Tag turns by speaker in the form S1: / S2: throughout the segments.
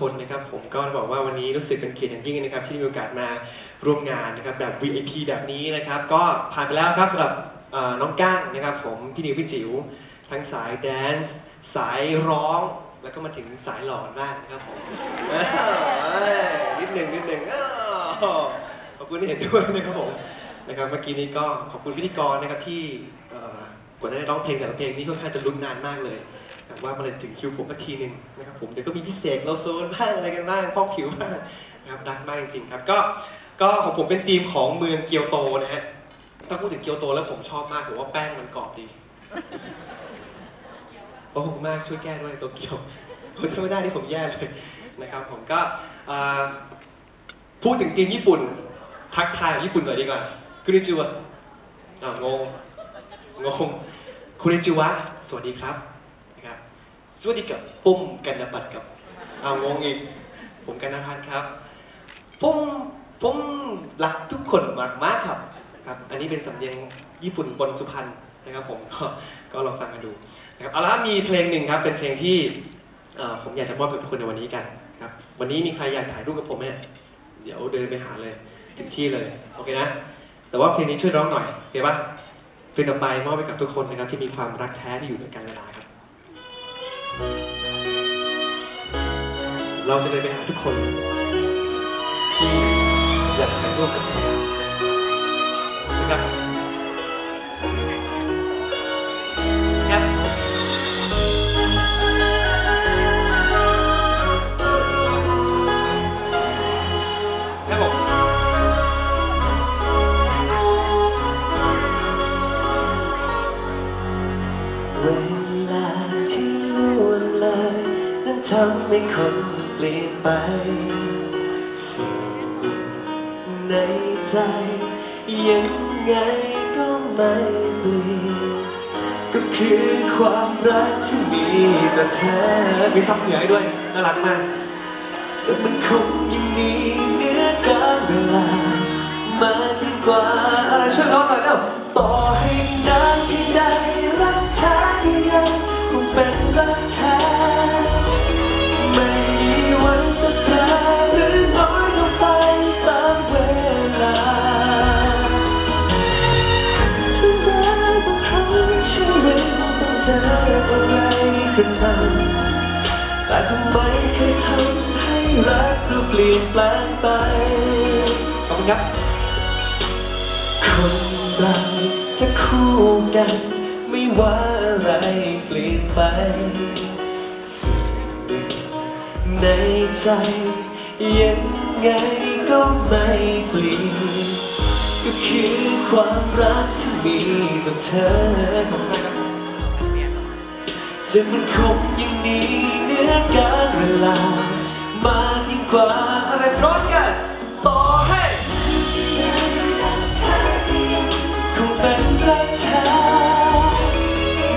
S1: คนนะครับผมก็บอกว่าวันนี้รู้สึกเป็นเกียรติอย่างยิ่งนะครับที่ได้มีโอกาสมาร่วมงานนะครับแบบ VIP แบบนี้นะครับก็ผ่านไปแล้วครับสำหรับน้องก้างนะครับผมพี่นิวพี่จิ๋วทั้งสายแดนซ์สายร้อง แล้วก็มาถึงสายหล่อนบ้างนะครับผมนิดหนึ่งนิดหนึ่งขอบคุณที่เห็นด้วยนะครับผมนะครับเมื่อกี้นี้ก็ขอบคุณพิธีกรนะครับที่กว่าจะได้ร้องเพลงแต่ละเพลงนี้ค่อนข้างจะลุ้นนานมากเลย แต่ว่ามาเลยถึงคิวผมสักทีหนึ่งนะครับผมเดี๋ยวก็มีพิเศษโลโซนบ้างอะไรกันบ้างพ้องคิวบ้างนะครับดังมากจริงๆครับก็ก็ของผมเป็นทีมของเมืองเกียวโตนะฮะถ้าพูดถึงเกียวโตแล้วผมชอบมากผมว่าแป้งมันกรอบดีขอบคุณมากช่วยแก้ด้วยโตเกียวถ้าไม่ได้ที่ผมแย่เลยนะครับผมก็พูดถึงทีมญี่ปุ่น ทักทายญี่ปุ่นก่อนดีกว่าคุณิจิวะงงงงคุณิจิวะสวัสดีครับ สวัสดีกับปุ้มกันนบัตรกับเอางงอีก ผมกันนพัฒน์ครับผมผมรักทุกคนมากมากครับครับ อันนี้เป็นสำเนียงญี่ปุ่นบนสุพรรณนะครับผมก็ก็ลองฟังกันดูนะครับเอาละมีเพลงหนึ่งครับเป็นเพลงที่เออผมอยากจะมอบให้ทุกคนในวันนี้กันครับวันนี้มีใครอยากถ่ายรูปกับผมไหมเดี๋ยวเดินไปหาเลยถึงที่เลยโอเคนะ แต่ว่าเพลงนี้ช่วยร้องหน่อยโอเคปะเพลงต่อไปมอบให้กับทุกคนนะครับที่มีความรักแท้ที่อยู่ในการเวลาครับ เราจะเดินไปหาทุกคน ที่อยากถ่ายรูปกับเราใช่ครับครับครับผม
S2: เวลาที่ล่วงเลยนั้นทำให้คนเป ลี่ยนไป สิ่งหนึ่งในใจ ยังไงก็ไม่เปลี่ยน ก็คือความรักที่มีต่อเธอ
S1: มีซับเหนือให้ด้วย น่ารักมาก
S2: จะมันคงยังมีเนื้อการเวลา มากยิ่งกว่า อะไรช่วยร้องหน่อยเร็วต่อให้นานเพียงใด กันบ้างแต่ก็ไม่เคยทำให้รักเราเปลี่ยนแปลงไป
S1: ขอบคุณครับ
S2: คนเราจะคู่กัน ไม่ว่าอะไรเปลี่ยนไปสิ่งหนึ่งในใจ ยังไงก็ไม่เปลี่ยนก็คือความรักที่มีต่อเธอ จะมันคงยังมีเนื้อการเวลา มากยิ่งกว่าอะไรพร้อมกันต่อให้คงเป็นรักแท้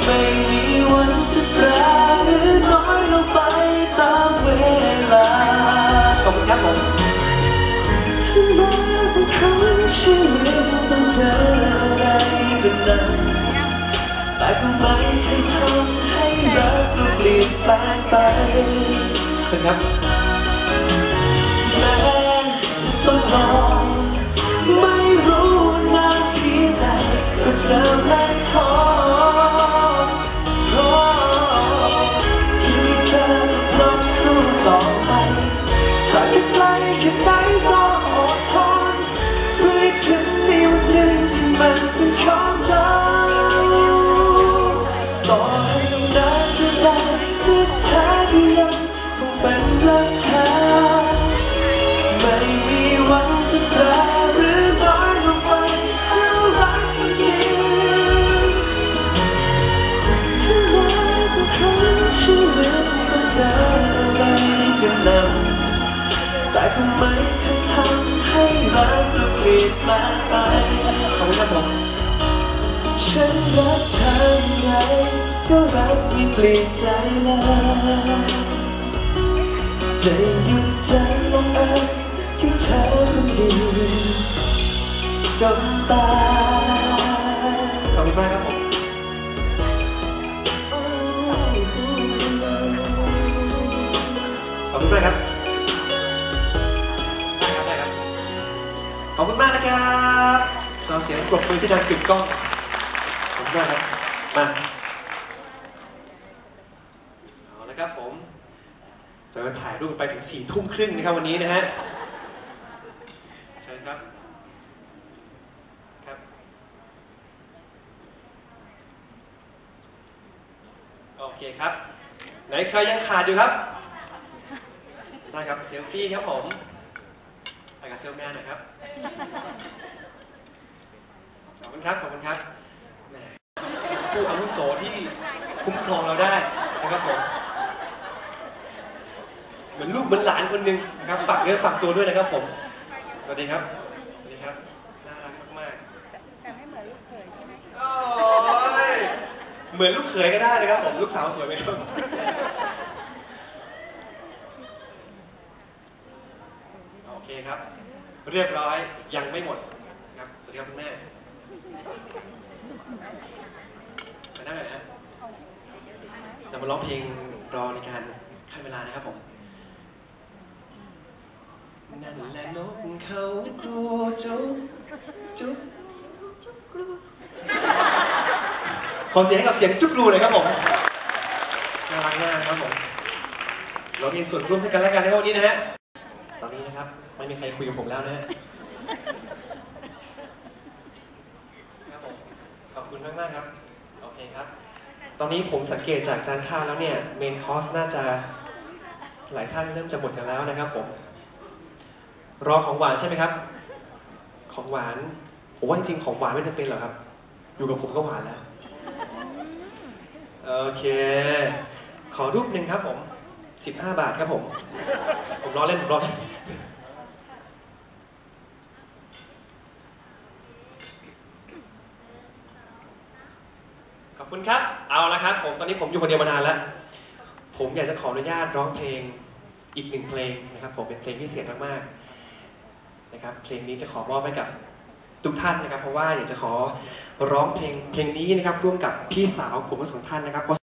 S2: ไม่มีวันจะแปรหรือน้อยลงไปตามเวลา
S1: ขอบคุณครับผม
S2: ถึงแม้บางครั้งชีวิตต้องเจออะไรเป็นนั้นแต่ก็ไม่เคยทำให้ รักเราเปลี่ยนแปลงไป
S1: ขอบคุณครับ
S2: เจออะไรกันนำแต่ก็ไม่เคยทำให้รักเราเปลี่ยนแปลงไป
S1: ขอบคุณครับผม
S2: ฉันรักเธอยังไงก็รักไม่เปลี่ยนใจเลยจะหยุดใจลงเอยที่เธอคนเดียวจนตาย
S1: ขอบคุณมากครับผม ด้วยครับได้ครับได้ครับ ขอบคุณมากนะครับขอเสียงปรบมือที่ดังกึกก้องขอบคุณมากครับ มาเอาละครับผมเดี๋ถ่ายรูปไปถึงสี่ทุ่มครึ่งนะครับวันนี้นะฮะเชิครับครับ โอเคครับ ไหนใครยังขาดอยู่ครับ ได้ครับเซลฟี่ครับผมไปกับเซลแมนหน่อยครับ ขอบคุณครับ ขอบคุณครับแหมผู้อาวุโสที่คุ้มครองเราได้นะครับผม เหมือนลูกเหมือนหลานคนหนึ่งนะครับ ฝากเนื้อฝากตัวด้วยนะครับผม สวัสดีครับ สวัสดีครับ น่ารักมากๆ
S3: แต่ไม่เหมือนลูกเขยใช่ไหม
S1: โอ้ยเหมือนลูกเขยก็ได้นะครับผม ลูกสาวสวยไหมครับ โอเคครับ เรียบร้อยยังไม่หมดครับสวัสดีครับคุณแม่ไปนั่งกันนะฮะเรามาร้องเพลงรอในการขั้นเวลานะครับผมนั่นแหละนกเขากรูจุ๊บจุ๊บขอเสียงให้กับเสียงจุ๊กรูหน่อยครับผมน่ารักมากครับผมเรามีส่วนร่วมซึ่งกันและกันในวันนี้นะฮะ ตอนนี้นะครับ ไม่มีใครคุยกับผมแล้วนะครับผมขอบคุณมากมากๆครับ โอเคครับ ตอนนี้ผมสังเกตจากจานข้าวแล้วเนี่ย เมนคอร์สน่าจะหลายท่านเริ่มจะหมดกันแล้วนะครับผม รอของหวานใช่ไหมครับ ของหวาน ผมว่าจริงของหวานไม่จำเป็นหรอกครับ อยู่กับผมก็หวานแล้ว โอเค ขอรูปหนึ่งครับผม 15 บาทครับผม ผมรอเล่นผมรอเล่นขอบคุณครับ เอาละครับ ผมตอนนี้ผมอยู่คนเดียวมานานแล้ว ผมอยากจะขออนุญาตร้องเพลงอีกหนึ่งเพลงนะครับ ผมเป็นเพลงพิเศษมากๆนะครับ เพลงนี้จะขอมอบให้กับทุกท่านนะครับ เพราะว่าอยากจะขอร้องเพลงเพลงนี้นะครับร่วมกับพี่สาวผมทั้งสองท่านนะครับ